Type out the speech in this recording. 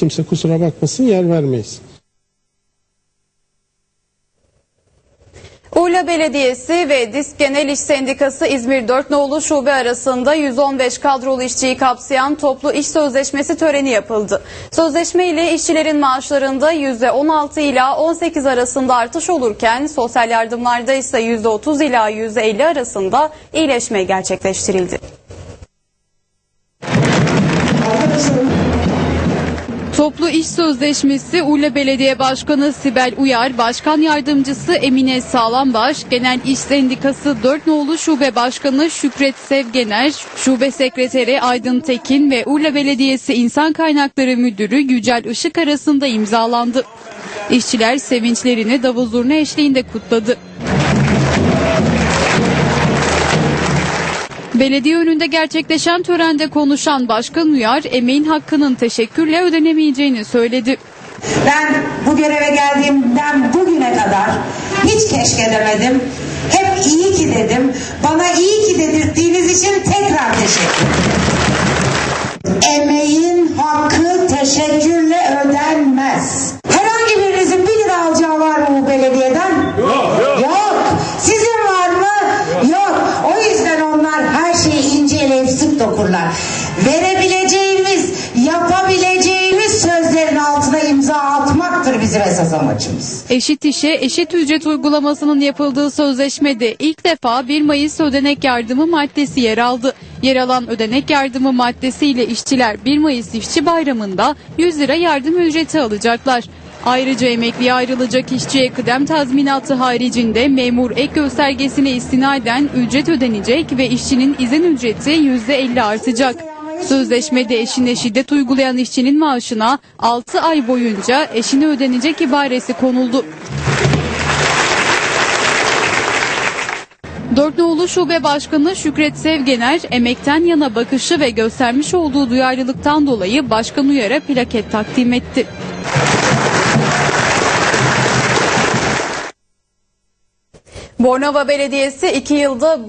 Kimse kusura bakmasın yer vermeyiz. Urla Belediyesi ve Disk Genel İş Sendikası İzmir 4 Nolu Şube arasında 115 kadrolu işçiyi kapsayan toplu iş sözleşmesi töreni yapıldı. Sözleşme ile işçilerin maaşlarında %16 ila 18 arasında artış olurken sosyal yardımlarda ise %30 ila %50 arasında iyileşme gerçekleştirildi. Toplu iş sözleşmesi Urla Belediye Başkanı Sibel Uyar, Başkan Yardımcısı Emine Sağlambaş, Genel İş Sendikası 4 Nolu Şube Başkanı Şükret Sevgener, Şube Sekreteri Aydın Tekin ve Urla Belediyesi İnsan Kaynakları Müdürü Yücel Işık arasında imzalandı. İşçiler sevinçlerini davul zurna eşliğinde kutladı. Belediye önünde gerçekleşen törende konuşan Başkan Uyar, emeğin hakkının teşekkürle ödenemeyeceğini söyledi. Ben bu göreve geldiğimden bugüne kadar hiç keşke demedim. Hep iyi ki dedim. Bana iyi ki dedirttiğiniz için tekrar teşekkür ederim. Dokurlar. Verebileceğimiz, yapabileceğimiz sözlerin altına imza atmaktır bizim esas amacımız. Eşit işe eşit ücret uygulamasının yapıldığı sözleşmede ilk defa 1 Mayıs ödenek yardımı maddesi yer aldı. Yer alan ödenek yardımı maddesiyle işçiler 1 Mayıs İşçi Bayramı'nda 100 lira yardım ücreti alacaklar. Ayrıca emekliye ayrılacak işçiye kıdem tazminatı haricinde memur ek göstergesine istinaden ücret ödenecek ve işçinin izin ücreti %50 artacak. Sözleşmede eşine şiddet uygulayan işçinin maaşına 6 ay boyunca eşine ödenecek ibaresi konuldu. Dört Nolu Şube Başkanı Şükret Sevgener emekten yana bakışı ve göstermiş olduğu duyarlılıktan dolayı Başkan Uyar'a plaket takdim etti. Bornova Belediyesi 2 yılda büyük